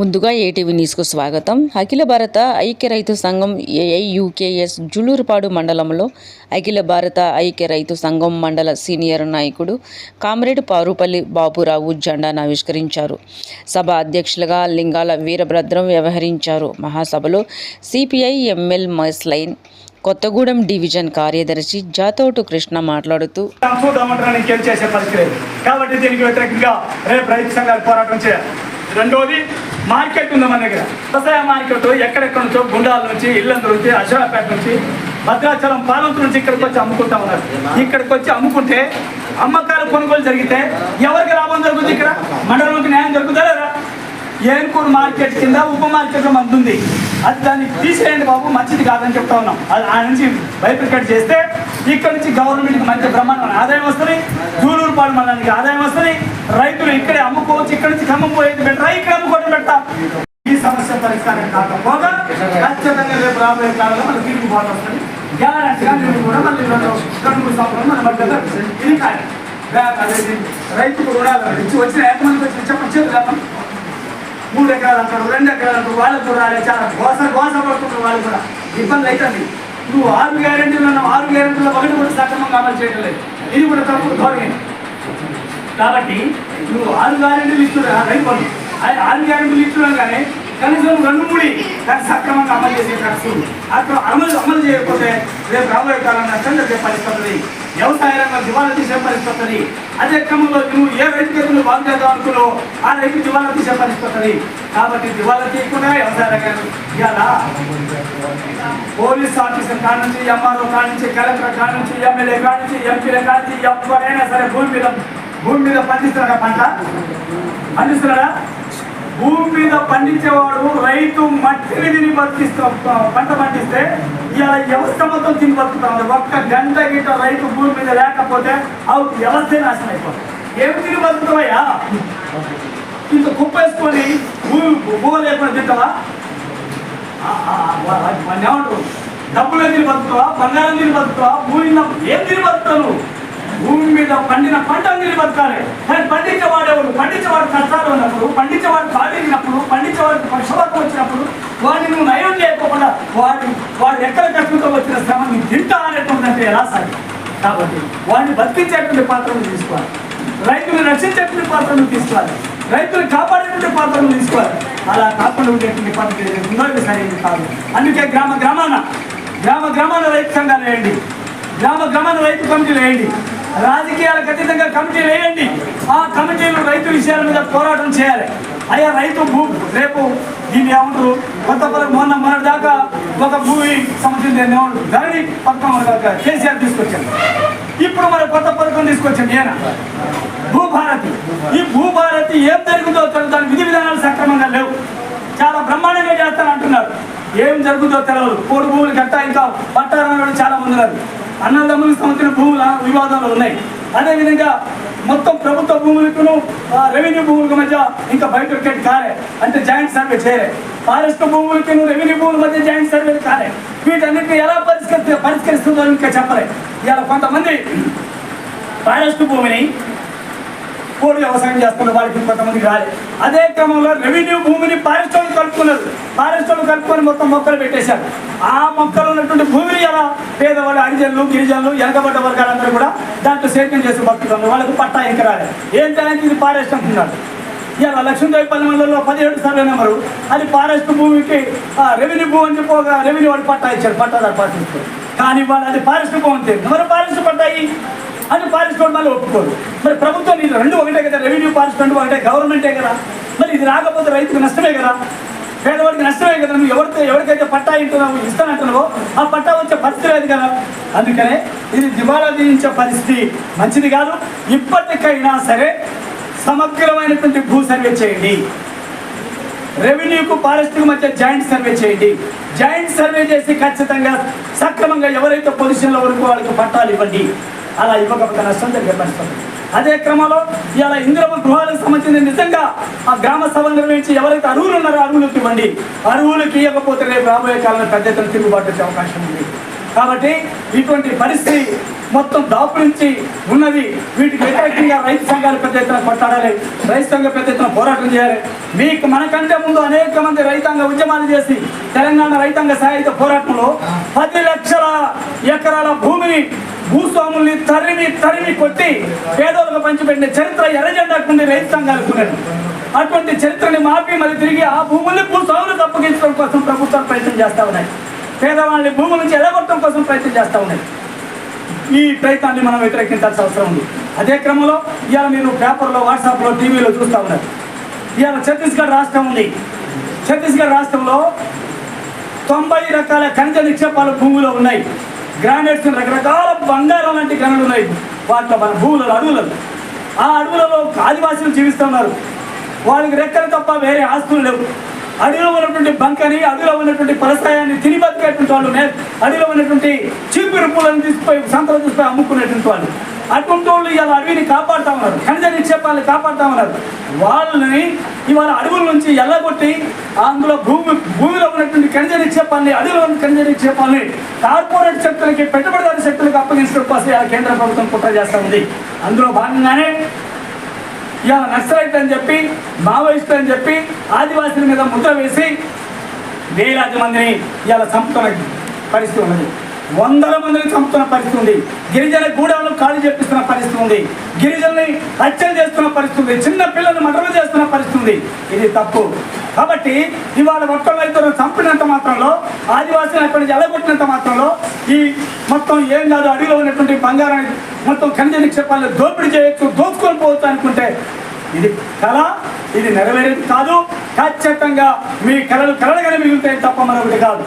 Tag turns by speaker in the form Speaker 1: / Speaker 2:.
Speaker 1: ముందుగా ఏటీవీ న్యూస్కు స్వాగతం. అఖిల భారత ఐక్య రైతు సంఘం ఏఐయుకేఎస్ జులూరుపాడు మండలంలో అఖిల భారత ఐక్య రైతు సంఘం మండల సీనియర్ నాయకుడు కామ్రేడ్ పారుపల్లి బాపురావు జెండాను ఆవిష్కరించారు. సభ అధ్యక్షులుగా లింగాల వీరభద్రం వ్యవహరించారు. మహాసభలో CPI ML mass line Kothagudem division కార్యదర్శి జాతోటు కృష్ణ మాట్లాడుతూ
Speaker 2: కాబట్టి దీనికి వ్యతిరేకంగా రేపు రైతు సంఘాలు పోరాటం చేయాలి. రెండోది మార్కెట్ ఉంది మన దగ్గర. వ్యవసాయ మార్కెట్ ఎక్కడెక్కడ నుంచో గుండాల నుంచి ఇల్లందు నుంచి అశోరాపేట నుంచి భద్రాచలం పాలంతు నుంచి ఇక్కడికి వచ్చి అమ్ముకుంటా ఉన్నారు. ఇక్కడికి వచ్చి అమ్ముకుంటే అమ్మకాలు కొనుగోలు జరిగితే ఎవరికి లాభం జరుగుతుంది ఇక్కడ? మండలంకి న్యాయం జరుగుతుందా లేదా? ఏన్కూరు మార్కెట్ కింద ఉప మార్కెట్లో మంది ఉంది. అది దాన్ని తీసేయండి బాబు మంచిది కాదని చెప్తా ఉన్నాం. అది ఆ నుంచి బైప్రికేట్ చేస్తే ఇక్కడ నుంచి గవర్నమెంట్కి మంచి బ్రహ్మాండమైన ఆదాయం వస్తుంది. జూలూరు పాడు మండలానికి ఆదాయం వస్తుంది. రైతులు ఇక్కడే అమ్ముకోవచ్చు ఇక్కడ నుంచి ఖమ్మం పోయేది బెటర్ ఇక్కడ ఈ సమస్య పరిష్కారం కాకపోగా ఖచ్చితంగా రేపు రాబోయే కాలంలో మన తిరిగి బాగా వస్తుంది. గ్యారంటీగా నేను కూడా మళ్ళీ రెండు రెండు మూడు సంవత్సరాలు మన మధ్యలో ఇది కానీ బ్యాంక్ అనేది రైతుకు రుణాలు ఇచ్చి వచ్చిన ఎంతమందికి వచ్చి చెప్పచ్చు కదా మూడు ఎకరాలు అంటారు రెండు ఎకరాలు అంటారు. వాళ్ళకు కూడా చాలా గోస గోస పడుతున్నారు వాళ్ళు కూడా. ఇబ్బంది అవుతుంది నువ్వు ఆరు గ్యారెంటీలు ఉన్నావు ఆరు గ్యారెంటీలో ఒకటి కూడా సక్రమంగా అమలు చేయడం లేదు. ఇది కూడా తప్పు ధోరణి. కాబట్టి నువ్వు ఆరు గ్యారెంటీలు ఇస్తున్నా రైతు ఆ- ఆరు ఇస్తున్నాం కానీ కనీసం రెండు మూడి దాన్ని సక్రమంగా అమలు చేసే ఖర్చు అక్కడ అమలు అమలు చేయకపోతే రేపు రాబోయే కాలం నష్టం జరిగే పరిస్థితుంది. వ్యవసాయ రంగం దివాలా తీసే పరిస్థితుంది. అదే క్రమంలో నువ్వు ఏ రైతుకి నువ్వు బాగు చేద్దాం అనుకున్నావు ఆ రైతు దివాలా తీసే పరిస్థితుంది. కాబట్టి దివాలా తీయకుండా వ్యవసాయ రంగాన్ని ఇవాళ పోలీస్ ఆఫీసర్ కాడ నుంచి ఎంఆర్ఓ కాడ నుంచి కలెక్టర్ కాడ నుంచి ఎమ్మెల్యే కాడ నుంచి ఎంపీల కాడ నుంచి ఎవరైనా సరే భూమి మీద భూమి మీద పండిస్తున్నారా పంట? పండిస్తున్నారా? భూమి మీద పండించేవాడు రైతు మట్టిని తిని బతికిస్తూ పంట పండిస్తే ఇలా వ్యవస్థ మొత్తం తిని బతుకుతాం. ఒక్క గంట గిట్ట రైతు భూమి మీద లేకపోతే అవి వ్యవస్థే నాశనం అయిపోతుంది. ఏమి తిని బతుకుతావయ్యా? ఇంత కుప్పేసుకొని భూమి భూ లేకుండా తింటావా? ఏమంటారు? డబ్బులు తిని బతుకుతావా? బంగారం తిని బతుకుతావా? భూమి ఏం తిని బతుకుతావు భూమి మీద పండిన పంట తిని బతకాలి. కానీ పండించేవాడేవాడు పండించేవాడు కష్టాలు ఉన్నప్పుడు పండించేవాడు వచ్చినప్పుడు పండించవలసిన పక్షవాతం వచ్చినప్పుడు వాడిని నువ్వు నయం చేయకుండా వాడి వాడు ఎక్కడ కష్టంతో వచ్చిన శ్రమ నువ్వు తింటా అనేటువంటిదంటే ఎలా సాగి కాబట్టి వాడిని బతికించేటువంటి పాత్రను తీసుకోవాలి. రైతులు రక్షించేటువంటి పాత్రను తీసుకోవాలి. రైతులు కాపాడేటువంటి పాత్రను తీసుకోవాలి. అలా కాకుండా ఉండేటువంటి పాత్ర ఏదైతే ఉందో సరైనది కాదు. అందుకే గ్రామ గ్రామాన గ్రామ గ్రామాన రైతు సంఘాలు వేయండి. గ్రామ గ్రామాన రైతు కమిటీలు వేయండి. రాజకీయాలకు అతీతంగా కమిటీలు వేయండి. ఆ కమిటీలు రైతు విషయాల మీద పోరాటం చేయాలి. అయ్యా రైతు భూ రేపు దీన్ని ఏమంటారు? కొత్త పొలం మొన్న మొన్న దాకా ఒక భూమి సంబంధించిన దాన్ని ఏమంటారు? ధరణి పథకం దాకా కేసీఆర్ తీసుకొచ్చాను ఇప్పుడు మరి కొత్త పథకం తీసుకొచ్చాను ఈయన. భూభారతి. ఈ భూభారతి ఏం జరుగుతుందో తెలియదు దాని విధి విధానాలు సక్రమంగా లేవు. చాలా బ్రహ్మాండంగా చేస్తాను అంటున్నారు ఏం జరుగుతుందో తెలియదు కోడి భూములు గట్టా ఇంకా పట్టారు చాలా మంది ఉన్నారు. అన్నదమ్ములకు సంబంధించిన భూముల వివాదాలు ఉన్నాయి. అదేవిధంగా మొత్తం ప్రభుత్వ భూములకు రెవెన్యూ భూములకు మధ్య ఇంకా బైటెట్ కాలే. అంటే జాయింట్ సర్వే చేయలే. ఫారెస్ట్ భూములకి రెవెన్యూ భూముల మధ్య జాయింట్ సర్వే కాలే. వీటన్నిటిని ఎలా పరిష్కరి పరిష్కరిస్తుందో ఇంకా చెప్పలే. ఇవాళ కొంతమంది ఫారెస్ట్ భూమిని కోడి వ్యవసాయం చేస్తున్న వాళ్ళకి కొంతమందికి రాలేదు అదే క్రమంలో రెవెన్యూ భూమిని పారిశ్రామిక కలుపుకున్నారు. పారిశ్రామిక కలుపుకొని మొత్తం మొక్కలు పెట్టేశారు. ఆ మొక్కలు ఉన్నటువంటి భూమిని ఎలా పేదవాళ్ళు అడిజన్లు గిరిజనులు వెనకబడ్డ వర్గాలందరూ కూడా దాంట్లో సేద్యం చేసి బతుకుతున్నారు. వాళ్ళకు పట్టా ఇంకా ఏం ఏంటంటే ఇది ఫారెస్ట్ అంటున్నారు ఇలా లక్ష్మీదేవిపల్లి మండలంలో పదిహేడు సర్వే నెంబరు. అది ఫారెస్ట్ భూమికి రెవెన్యూ భూమి అని చెప్పి రెవెన్యూ వాడు పట్టా ఇచ్చారు పట్టాదారు పాటిస్తారు కానీ వాళ్ళు అది ఫారెస్ట్ భూమి అంతే మరి ఫారెస్ట్ పట్టాయి? అని ఫారెస్ట్ మళ్ళీ ఒప్పుకోరు. మరి ప్రభుత్వం ఇది రెండు ఒకటే కదా రెవెన్యూ ఫారెస్ట్ రెండు ఒకటే గవర్నమెంటే కదా. మరి ఇది రాకపోతే రైతుకు నష్టమే కదా. పేదవాడికి నష్టమే కదా. నువ్వు ఎవరితో ఎవరికైతే పట్టా ఇంటున్నావు ఇస్తానంటున్నావో ఆ పట్టా వచ్చే పరిస్థితి లేదు కదా. అందుకనే ఇది దివాలా తీయించే పరిస్థితి. మంచిది కాదు. ఇప్పటికైనా సరే సమగ్రమైనటువంటి భూ సర్వే చేయండి. రెవెన్యూకు ఫారెస్ట్కు మధ్య జాయింట్ సర్వే చేయండి. జాయింట్ సర్వే చేసి ఖచ్చితంగా సక్రమంగా ఎవరైతే పొజిషన్లో వరకు వాళ్ళకి పట్టాలు ఇవ్వండి. అలా ఇవ్వకపోతే నష్టం జరిగే పరిస్థితి అదే క్రమంలో ఇలా ఇందిరమ్మ గృహాలకు సంబంధించిన నిజంగా ఆ గ్రామ సభలు నిర్వహించి ఎవరైతే అరువులు ఉన్నారో అరువులకు ఇవ్వండి. అరువులకు ఇవ్వకపోతే రేపు రాబోయే కాలంలో పెద్ద ఎత్తున తిరుగుబాటు వచ్చే అవకాశం ఉంది. కాబట్టి ఇటువంటి పరిస్థితి మొత్తం దాపురించి ఉన్నది. వీటికి వ్యతిరేకంగా రైతు సంఘాలు పెద్ద ఎత్తున కొట్టాడాలి రైతు సంఘం పెద్ద ఎత్తున పోరాటం చేయాలి. మీకు మనకంటే ముందు అనేక మంది రైతాంగ ఉద్యమాలు చేసి తెలంగాణ రైతాంగ సాయుధ పోరాటంలో పది లక్షల ఎకరాల భూమిని భూస్వాముల్ని తరిమి తరిమి కొట్టి పేదోళ్ళకు పంచిపెట్టిన చరిత్ర ఎర్రజెండాకు రైతు సంఘాలకు అటువంటి చరిత్రని మాపి మళ్ళీ తిరిగి ఆ భూముల్ని భూస్వాములకు అప్పగించడం కోసం ప్రభుత్వాలు ప్రయత్నం చేస్తూ ఉన్నాయి. పేదవాళ్ళని భూముల నుంచి ఎలగొట్టడం కోసం ప్రయత్నం చేస్తూ ఉన్నాయి. ఈ ప్రయత్నాన్ని మనం వ్యతిరేకించాల్సిన అవసరం ఉంది. అదే క్రమంలో ఇవాళ మీరు పేపర్లో వాట్సాప్లో టీవీలో చూస్తూ ఉన్నారు ఇవాళ ఛత్తీస్గఢ్ రాష్ట్రం ఉంది. ఛత్తీస్గఢ్ రాష్ట్రంలో తొంభై రకాల ఖనిజ నిక్షేపాలు భూమిలో ఉన్నాయి. గ్రానైట్స్ రకరకాల బంగారం లాంటి గనులు ఉన్నాయి. వాటిలో మన భూములలో అడవులలో. ఆ అడవులలో ఆదివాసులు జీవిస్తున్నారు వాళ్ళకి రెక్కలు తప్ప వేరే ఆస్తులు లేవు. అడవిలో ఉన్నటువంటి బంకని అడవిలో ఉన్నటువంటి పరసాయాన్ని తిని బతికేటువంటి వాళ్ళు అడవిలో ఉన్నటువంటి చీపురు పూలను తీసుకుపోయి సంతలు తీసుకుపోయి అమ్ముకునేటువంటి వాళ్ళు. అటువంటి వాళ్ళు ఇవాళ అడవిని కాపాడుతా ఉన్నారు ఖనిజ నిక్షేపాలను కాపాడుతా ఉన్నారు వాళ్ళని ఇవాళ అడవుల నుంచి ఎల్లగొట్టి అందులో భూమి భూమిలో ఉన్నటువంటి ఖనిజ నిక్షేపాలని అడవిలో ఉన్న ఖనిజ నిక్షేపాలని కార్పొరేట్ శక్తులకి పెట్టుబడిదారు శక్తులకు అప్పగించడం కోసం కేంద్ర ప్రభుత్వం కుట్ర చేస్తా ఉంది. అందులో భాగంగానే ఇవాళ నక్సలైట్ అని చెప్పి మావోయిస్టులు అని చెప్పి ఆదివాసుల మీద ముద్ర వేసి వేలాది మందిని ఇవాళ చంపుతున్న పరిస్థితి ఉన్నది. వందల మందిని చంపుతున్న పరిస్థితి ఉంది. గిరిజన గూడాలను ఖాళీ చేపిస్తున్న పరిస్థితి ఉంది. గిరిజనుల్ని హత్యలు చేస్తున్న పరిస్థితి ఉంది. చిన్న పిల్లల్ని మటలు చేస్తున్న పరిస్థితి ఉంది. ఇది తప్పు. కాబట్టి ఇవాళ మొత్తం రైతులను చంపినంత మాత్రంలో ఆదివాసీలు అక్కడి నుంచి ఎలగొట్టినంత మాత్రంలో ఈ మొత్తం ఏం కాదు అడవిలో ఉన్నటువంటి బంగారాన్ని మొత్తం ఖనిజ నిక్షేపాలను దోపిడీ చేయొచ్చు దోచుకొని పోవచ్చు అనుకుంటే ఇది కళ ఇది నెరవేరేది కాదు. ఖచ్చితంగా మీ కళలు కళలుగానే మిగులుతాయి తప్ప మరొకటి కాదు.